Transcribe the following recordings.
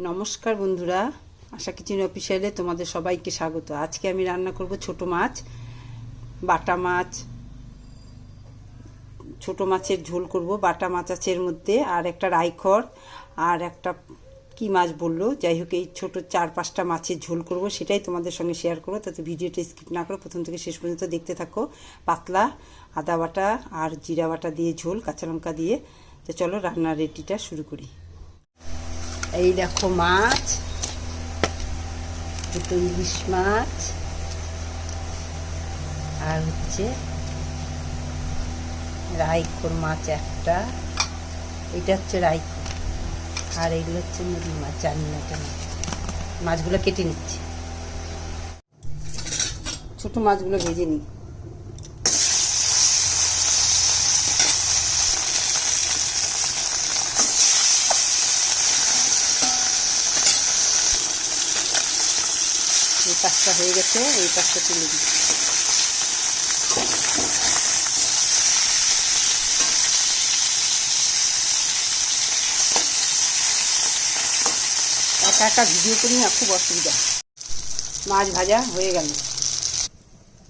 নমস্কার বন্ধুরা, আশা কিচেন অফিসিয়ালে তোমাদের সবাইকে স্বাগত। আজকে আমি রান্না করব ছোট মাছ, বাটা মাছ, ছোট মাছের ঝোল করব। বাটা মাছ আছে এর মধ্যে, আর একটা রাইখর, আর একটা কি মাছ বলল? যাই হোক, এই ছোটো চার পাঁচটা মাছের ঝোল করব, সেটাই তোমাদের সঙ্গে শেয়ার করব। তাতে ভিডিওটা স্কিপ না করো প্রথম থেকে শেষ পর্যন্ত দেখতে থাকো। পাতলা আদা বাটা আর জিরা বাটা দিয়ে ঝোল, কাঁচা লঙ্কা দিয়ে। তো চলো রান্নার রেডিটা শুরু করি। এই দেখো মাছ, দুটো ইলিশ মাছ, আর হচ্ছে রাইকোর মাছ একটা। এটা হচ্ছে রাইকোর আর এগুলো হচ্ছে মুড়ি মাছ, জানি না কেন মাছগুলো কেটে নিচ্ছি। ছোটো মাছগুলো ভেজে নিই। এই পাঁচটা হয়ে গেছে, এই পাঁচটা তুলে দিই একা একা ভিডিও করি না, খুব অসুবিধা। মাছ ভাজা হয়ে গেল।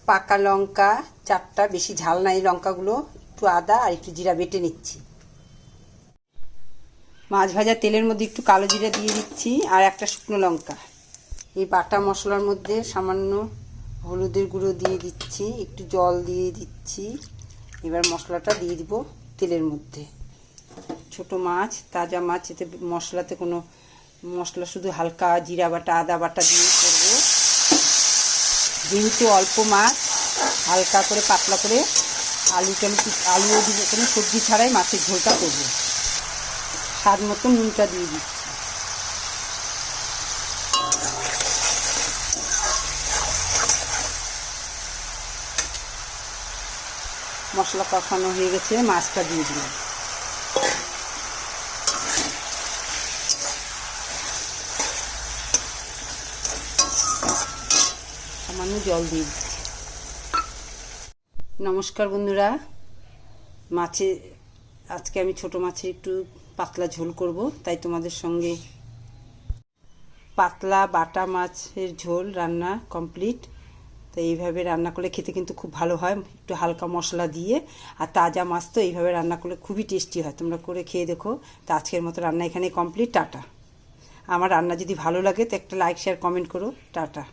পাকা লঙ্কা, চারটা, বেশি ঝাল নাই লঙ্কাগুলো, একটু আদা আর একটু জিরা বেটে নিচ্ছি। মাছ ভাজা তেলের মধ্যে একটু কালো জিরা দিয়ে দিচ্ছি, আর একটা শুকনো লঙ্কা। এই বাটা মশলার মধ্যে সামান্য হলুদের গুঁড়ো দিয়ে দিচ্ছি, একটু জল দিয়ে দিচ্ছি। এবার মশলাটা দিয়ে দিব তেলের মধ্যে। ছোট মাছ, তাজা মাছ, এতে মশলাতে কোনো মশলা, শুধু হালকা জিরা বাটা, আদা বাটা দিয়ে করব। যেহেতু অল্প মাছ, হালকা করে, পাতলা করে আলু টালু আলুও দিব। কোনো সবজি ছাড়াই মাছের ঝোলটা করব। স্বাদ মতো নুনটা দিয়ে দিচ্ছি। মশলা কষানো হয়ে গেছে, মাছটা দিয়ে দিলাম। সামান্য জল দিয়ে দিচ্ছি নমস্কার বন্ধুরা, মাছে, আজকে আমি ছোট মাছের একটু পাতলা ঝোল করব, তাই তোমাদের সঙ্গে পাতলা বাটা মাছের ঝোল রান্না কমপ্লিট। তো এইভাবে রান্না করলে খেতে কিন্তু খুব ভালো হয়। একটু হালকা মশলা দিয়ে আর তাজা মাছ তো এইভাবে রান্না করলে খুবই টেস্টি হয়। তোমরা করে খেয়ে দেখো। তো আজকের মতো রান্না এখানে কমপ্লিট টাটা। আমার রান্না যদি ভালো লাগে তো একটা লাইক শেয়ার কমেন্ট করো। টাটা।